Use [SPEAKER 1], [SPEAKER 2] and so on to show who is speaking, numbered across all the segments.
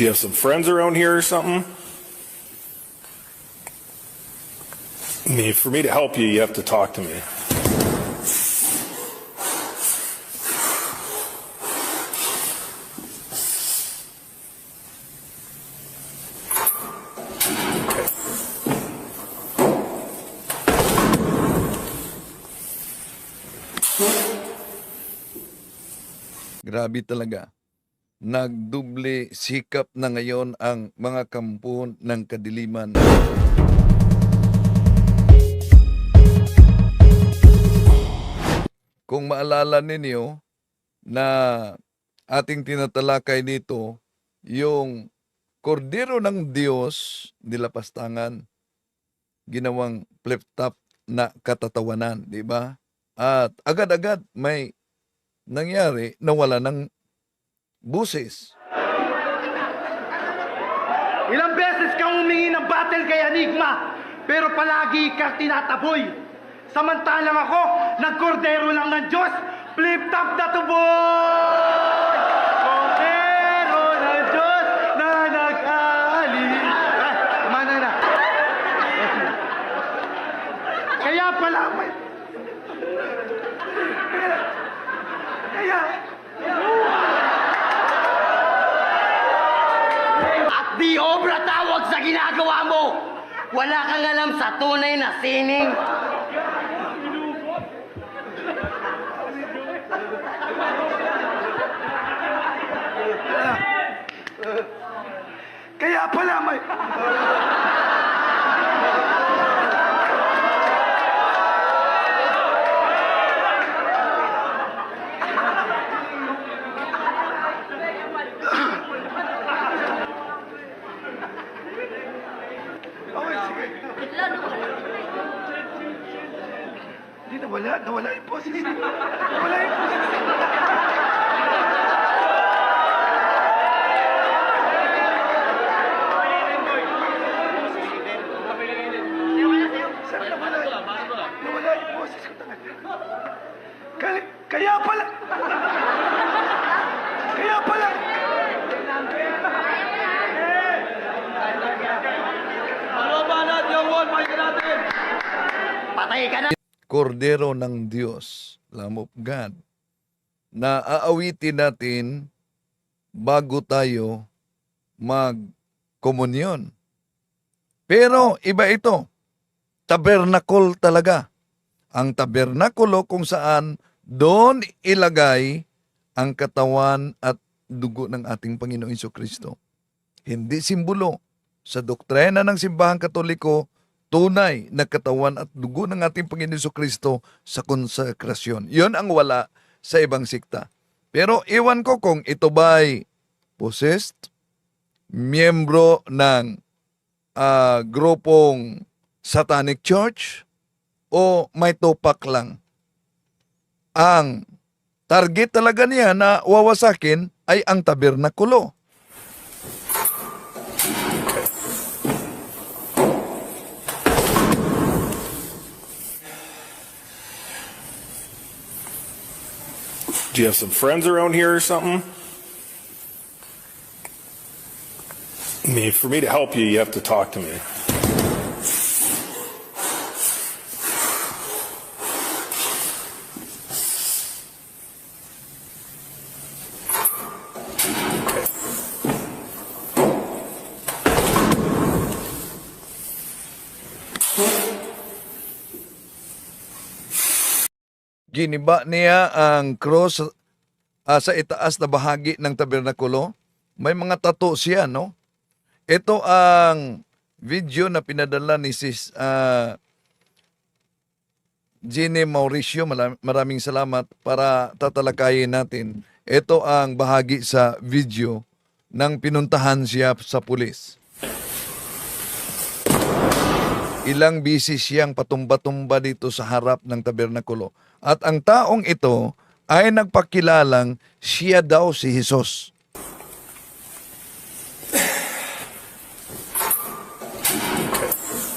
[SPEAKER 1] Do you have some friends around here or something? I mean, for me to help you, you have to talk to me.
[SPEAKER 2] Grabe talaga. Nagduble sikap na ngayon ang mga kampo ng kadiliman. Kung maalala ninyo na ating tinatalakay dito, yung kordero ng Diyos nilapastangan, ginawang flip-top na katatawanan, di ba? At agad-agad may nangyari na wala ng buses.
[SPEAKER 3] Ilang beses kang humingi ng battle kay Enigma, pero palagi kang tinataboy. Samantalang ako, nagkordero lang ng Diyos, flip-top na to, boy! Kordero ng Diyos na nag-aali. Ah, tama na na. Kaya pala, may... Kaya... At di obra tawag sa ginagawa mo! Wala kang alam sa tunay na sining. Kaya pala may... Okay, sige. Hindi, nawala. Yung boses. Nawala yung boses. Saan nawala? Nawala yung boses ko talaga. Kaya, kaya pala. Kaya pala. Ano. Patay ka na.
[SPEAKER 2] Kordero ng Diyos, Lamb of God, na aawitin natin bago tayo mag-komunyon. Pero iba ito, tabernacle talaga. Ang tabernakulo kung saan doon ilagay ang katawan at dugo ng ating Panginoong Iso Kristo. Hindi simbolo. Sa doktrina ng simbahan katoliko, tunay na katawan at dugo ng ating Panginoon Kristo sa konsekrasyon. Yon ang wala sa ibang sikta. Pero iwan ko kung ito ba'y possessed, miyembro ng ah, grupong Satanic Church, o may tupak lang. Ang target talaga niya na wawasakin ay ang tabernakulo.
[SPEAKER 1] Do you have some friends around here or something? I mean, for me to help you, you have to talk to me.
[SPEAKER 2] Giniba niya ang cross ah, sa itaas na bahagi ng tabernakulo. May mga tato siya, no? Ito ang video na pinadala ni Sis ah, Jenny Mauricio. Maram- Maraming salamat para tatalakayin natin. Ito ang bahagi sa video ng pinuntahan siya sa pulis. Ilang bisis siyang patumba-tumba dito sa harap ng tabernakulo. At ang taong ito ay nagpakilalang siya daw si Jesus.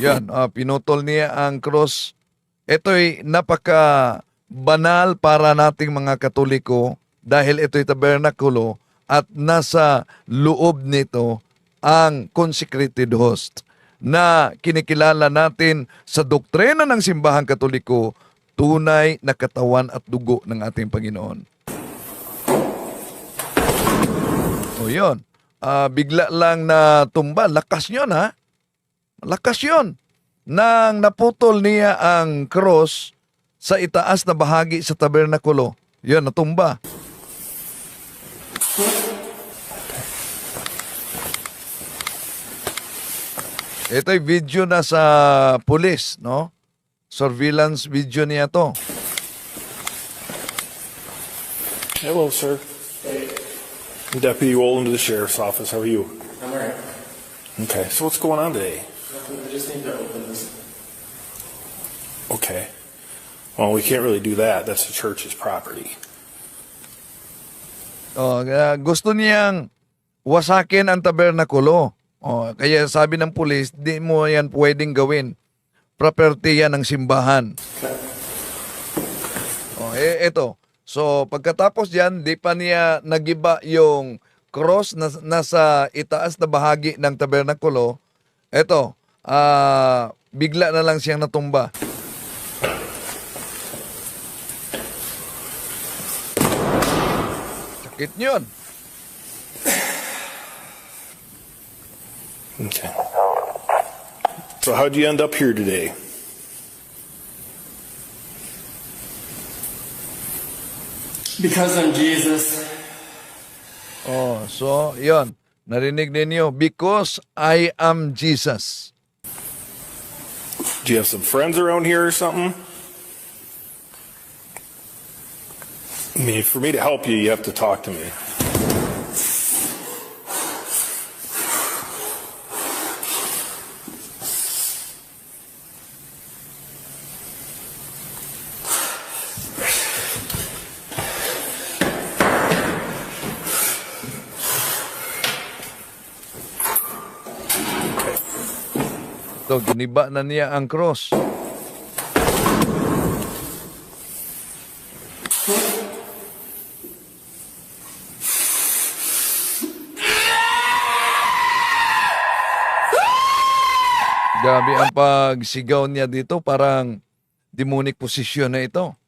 [SPEAKER 2] Yan, ah, pinutol niya ang cross. Ito'y napaka banal para nating mga katoliko dahil ito'y tabernakulo at nasa loob nito ang consecrated host na kinikilala natin sa doktrina ng simbahang katoliko tunay na katawan at dugo ng ating Panginoon. O yun, Ah, bigla lang na tumba, lakas yun ha, lakas yun. Nang naputol niya ang cross sa itaas na bahagi sa tabernakulo, yun, natumba. Ito'y video na sa pulis, no? Surveillance video niya to.
[SPEAKER 1] Hello, sir. Deputy Wolin to the sheriff's office. How are you?
[SPEAKER 4] I'm alright.
[SPEAKER 1] Okay. So what's going on today?
[SPEAKER 4] I just need to open this.
[SPEAKER 1] Okay. Well, we can't really do that. That's the church's property.
[SPEAKER 2] Oh, kaya gusto niyang wasakin ang tabernakulo. Oh, kaya sabi ng pulis, di mo yan pwedeng gawin. Property yan ng simbahan. Oh, eh, eto. So, pagkatapos yan, di pa niya nagiba yung cross na nasa itaas na bahagi ng tabernakulo. Eto, ah, bigla na lang siyang natumba. Sakit yun.
[SPEAKER 1] Okay. So how'd you end up here today?
[SPEAKER 4] Because I'm Jesus.
[SPEAKER 2] Oh, so, yon Narinig ninyo, because I am Jesus.
[SPEAKER 1] Do you have some friends around here or something? I mean, for me to help you, you have to talk to me.
[SPEAKER 2] So, giniba na niya ang cross. Grabe ang pagsigaw niya dito, parang demonic posisyon na ito.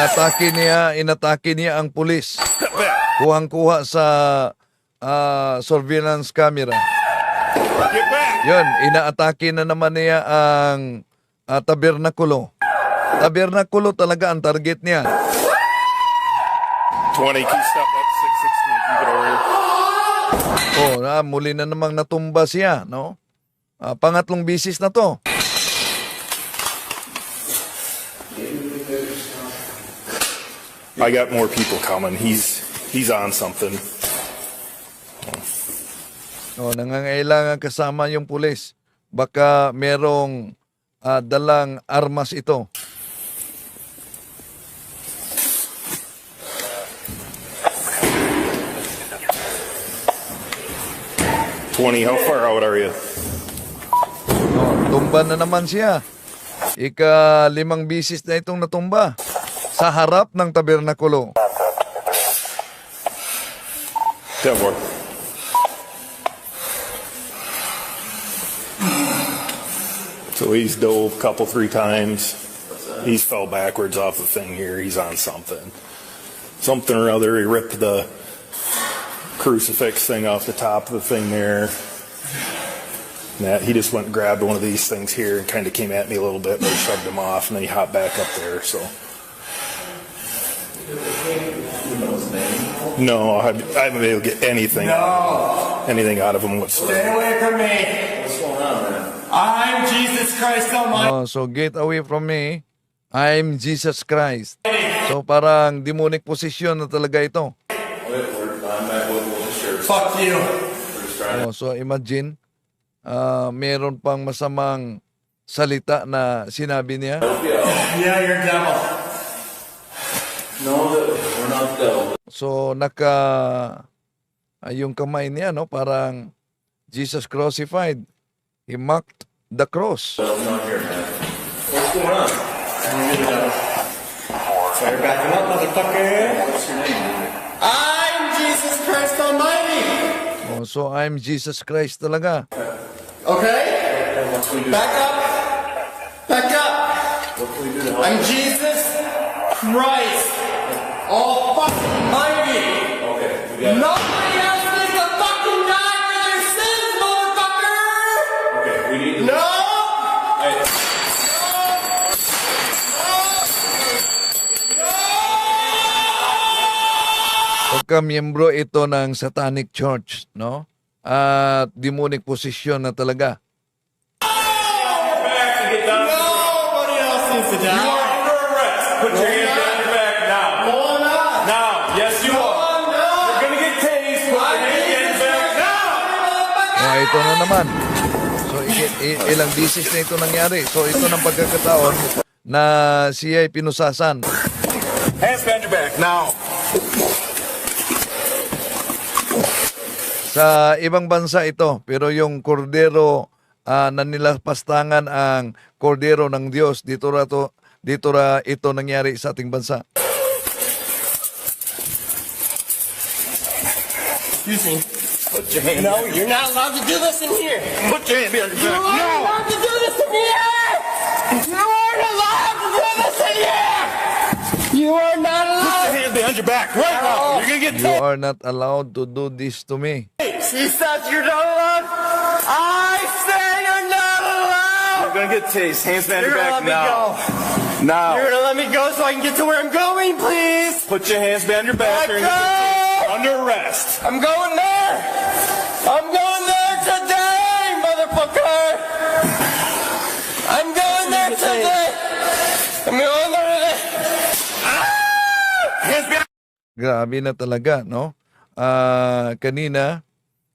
[SPEAKER 2] Inatake niya, inatake niya ang pulis. Kuhang-kuha sa ah, surveillance camera. Yun, inaatake na naman niya ang ah, tabernakulo. Tabernakulo talaga ang target niya.
[SPEAKER 1] 20, key step up, 616, keep it over here.
[SPEAKER 2] Oh, na, muli na namang natumba siya, no? Ah, pangatlong bisis na to.
[SPEAKER 1] I got more people coming. He's he's on something.
[SPEAKER 2] Oh, nangangailangan kasama yung pulis. Baka merong ah, dalang armas ito.
[SPEAKER 1] Twenty. How far out are you?
[SPEAKER 2] Oh, tumba na naman siya. Ika limang bisis na itong natumba sa harap ng tabernakulo.
[SPEAKER 1] So he's dove a couple, three times. He's fell backwards off the thing here. He's on something. Something or other. He ripped the crucifix thing off the top of the thing there. That he just went and grabbed one of these things here and kind of came at me a little bit, but shoved him off, and then he hopped back up there. So. No, I, I haven't been able to get anything, anything out of him whatsoever.
[SPEAKER 3] Stay away from me.
[SPEAKER 4] What's going on, man?
[SPEAKER 3] I'm Jesus Christ Almighty.
[SPEAKER 2] Oh, so get away from me. I'm Jesus Christ. So parang demonic position na talaga ito.
[SPEAKER 4] Wait, we're, I'm back with the sheriff.
[SPEAKER 3] Fuck you.
[SPEAKER 4] We're just trying
[SPEAKER 2] Oh, so imagine, ah, meron pang masamang salita na sinabi niya.
[SPEAKER 4] to help you out.
[SPEAKER 3] Yeah, you're devil.
[SPEAKER 4] No, that
[SPEAKER 2] So naka ah, yung kamay niya no parang Jesus crucified. He mocked the cross.
[SPEAKER 4] Not here. What's going on?
[SPEAKER 5] Better back him up, motherfucker.
[SPEAKER 4] What's your name?
[SPEAKER 5] I'm Jesus Christ Almighty.
[SPEAKER 2] Oh, so I'm Jesus Christ talaga.
[SPEAKER 5] Okay? Back up. Back up.
[SPEAKER 4] What can we do to help?
[SPEAKER 5] I'm Jesus Christ All fucking mighty.
[SPEAKER 4] It.
[SPEAKER 5] Nobody else needs to fucking die for their sins, motherfucker.
[SPEAKER 4] Okay, we need to.
[SPEAKER 5] No.
[SPEAKER 4] Hey,
[SPEAKER 2] Pagka-miyembro ito ng Satanic Church, no? At demonic position na talaga.
[SPEAKER 4] down.
[SPEAKER 5] Nobody else needs to die.
[SPEAKER 4] You are under arrest. Put behind your
[SPEAKER 2] ito na naman. So, ilang bisis na ito nangyari. So, ito ng pagkakataon na siya ay pinusasan.
[SPEAKER 4] Hands behind your back now.
[SPEAKER 2] Sa ibang bansa ito, pero yung kordero ah, na nilapastangan ang kordero ng Diyos, dito ra, to, dito ra ito nangyari sa ating bansa.
[SPEAKER 5] Excuse me.
[SPEAKER 4] Put your hands.
[SPEAKER 5] No, you're not allowed to do this in here.
[SPEAKER 4] Put your hands behind your
[SPEAKER 5] You
[SPEAKER 4] back.
[SPEAKER 5] aren't allowed to do this in here! You aren't allowed to do this in here! You are not
[SPEAKER 4] Put your
[SPEAKER 5] allowed!
[SPEAKER 4] hands behind your back right now. You're gonna get
[SPEAKER 2] You are not allowed to do this to me.
[SPEAKER 5] She says you're not allowed! I say you're not allowed!
[SPEAKER 4] You're gonna get tased. Hands behind
[SPEAKER 5] You're
[SPEAKER 4] your back
[SPEAKER 5] let me
[SPEAKER 4] now.
[SPEAKER 5] go.
[SPEAKER 4] Now.
[SPEAKER 5] You're gonna let me go so I can get to where I'm going, please!
[SPEAKER 4] Put your hands behind your back.
[SPEAKER 5] Let
[SPEAKER 4] You're gonna get
[SPEAKER 5] go!
[SPEAKER 4] Under arrest.
[SPEAKER 5] I'm going there! I'm going there today, motherfucker! I'm going there today! I'm going there
[SPEAKER 4] behind.
[SPEAKER 2] Grabe na talaga, no? Ah, kanina,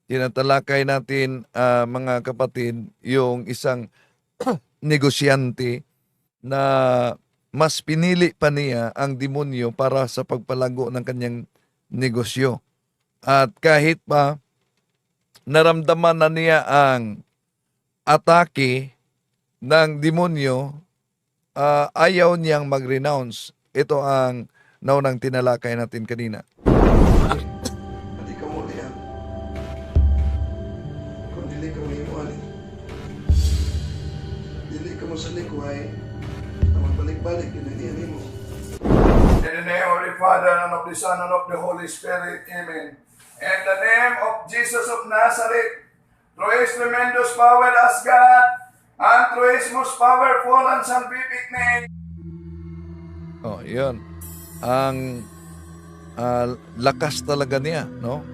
[SPEAKER 2] tinatalakay natin, ah, mga kapatid, yung isang negosyante na mas pinili pa niya ang demonyo para sa pagpalago ng kanyang negosyo. At kahit pa naramdaman na niya ang atake ng demonyo, ah, ayaw niyang mag-renounce. Ito ang naunang tinalakay natin kanina.
[SPEAKER 6] Dili ka mo sa likuhay, na magbalik-balik yun ang mo. In the name of the Father, and of the Son, and of the Holy Spirit, Amen. In the name of Jesus of Nazareth, through His tremendous power as God, and through His most powerful and salvific name,
[SPEAKER 2] Oh, yun. Ang ah, lakas talaga niya, no?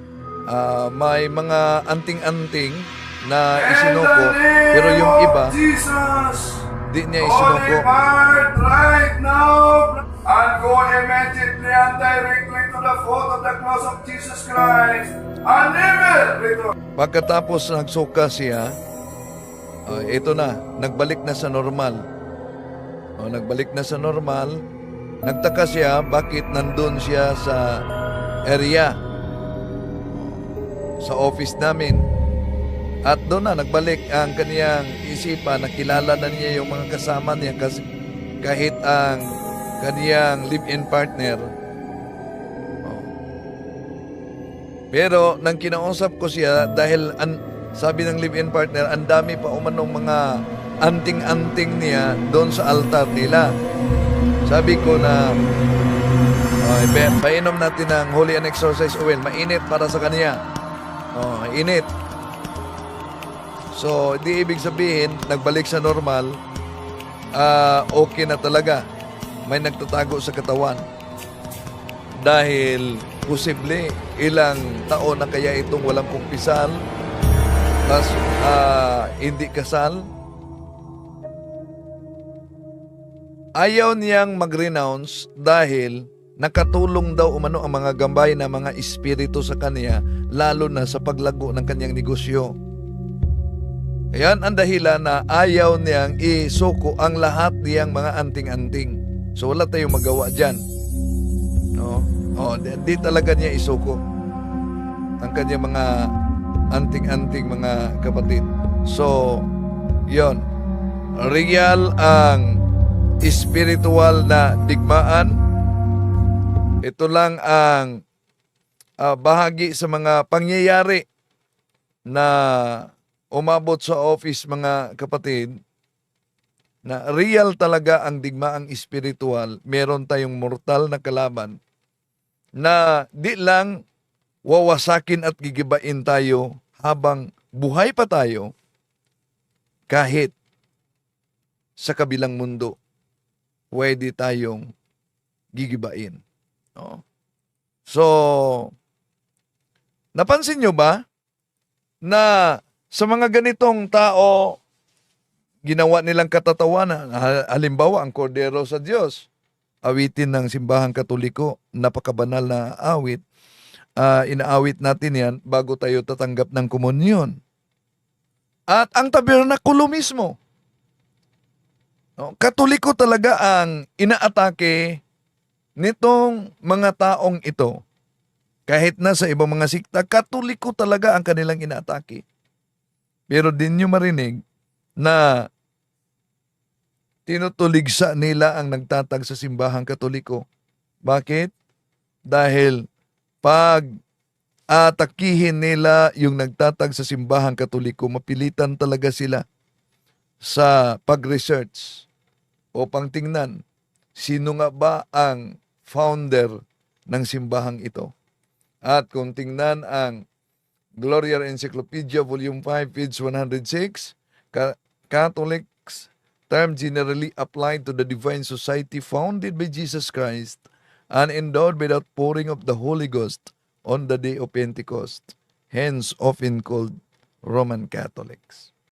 [SPEAKER 2] Ah, may mga anting-anting na isinuko, pero yung iba,
[SPEAKER 6] Jesus,
[SPEAKER 2] di niya isinuko.
[SPEAKER 6] Right now and go immediately and directly to the foot of the cross of Jesus Christ and never return.
[SPEAKER 2] Pagkatapos nagsuka siya, ah, ito na, nagbalik na sa normal. Oh, nagbalik na sa normal. Nagtaka siya bakit nandun siya sa area sa office namin. At doon na nagbalik ang kaniyang isipan, nakilala na niya yung mga kasama niya kasi kahit ang kaniyang live-in partner. Oh. Pero nang kinausap ko siya dahil an, sabi ng live-in partner, ang dami pa umanong mga anting-anting niya doon sa altar nila. Sabi ko na oh, pa- painom natin ng holy and exorcise oil. Mainit para sa kanya. Oh, init. So, di ibig sabihin, nagbalik sa normal, ah, okay na talaga. May nagtatago sa katawan. Dahil posible ilang taon na kaya itong walang kumpisal, tas ah, hindi kasal, ayaw niyang mag-renounce dahil nakatulong daw umano ang mga gambay na mga espiritu sa kanya, lalo na sa paglago ng kanyang negosyo. Ayan ang dahilan na ayaw niyang isuko ang lahat niyang mga anting-anting. So wala tayong magawa dyan. No? Oh, di, di talaga niya isuko ang kanyang mga anting-anting mga kapatid. So, yon Real ang spiritual na digmaan. Ito lang ang ah, bahagi sa mga pangyayari na umabot sa office mga kapatid na real talaga ang digmaang espiritual. Meron tayong mortal na kalaban na di lang wawasakin at gigibain tayo habang buhay pa tayo kahit sa kabilang mundo pwede tayong gigibain. No? So, napansin nyo ba na sa mga ganitong tao, ginawa nilang katatawanan, Ha- halimbawa ang kordero sa Diyos, awitin ng simbahang katoliko, napakabanal na awit, Ah, inaawit natin yan bago tayo tatanggap ng komunyon. At ang tabernakulo mismo, no, katoliko talaga ang inaatake nitong mga taong ito. Kahit na sa ibang mga sikta, katoliko talaga ang kanilang inaatake. Pero din nyo marinig na tinutuligsa nila ang nagtatag sa simbahang katoliko. Bakit? Dahil pag atakihin nila yung nagtatag sa simbahang katoliko, mapilitan talaga sila sa pag-research o pangtingnan sino nga ba ang founder ng simbahang ito. At kung tingnan ang Gloria Encyclopedia Volume 5, page 106, Ca- Catholics term generally applied to the divine society founded by Jesus Christ and endowed by the pouring of the Holy Ghost on the day of Pentecost, hence often called Roman Catholics.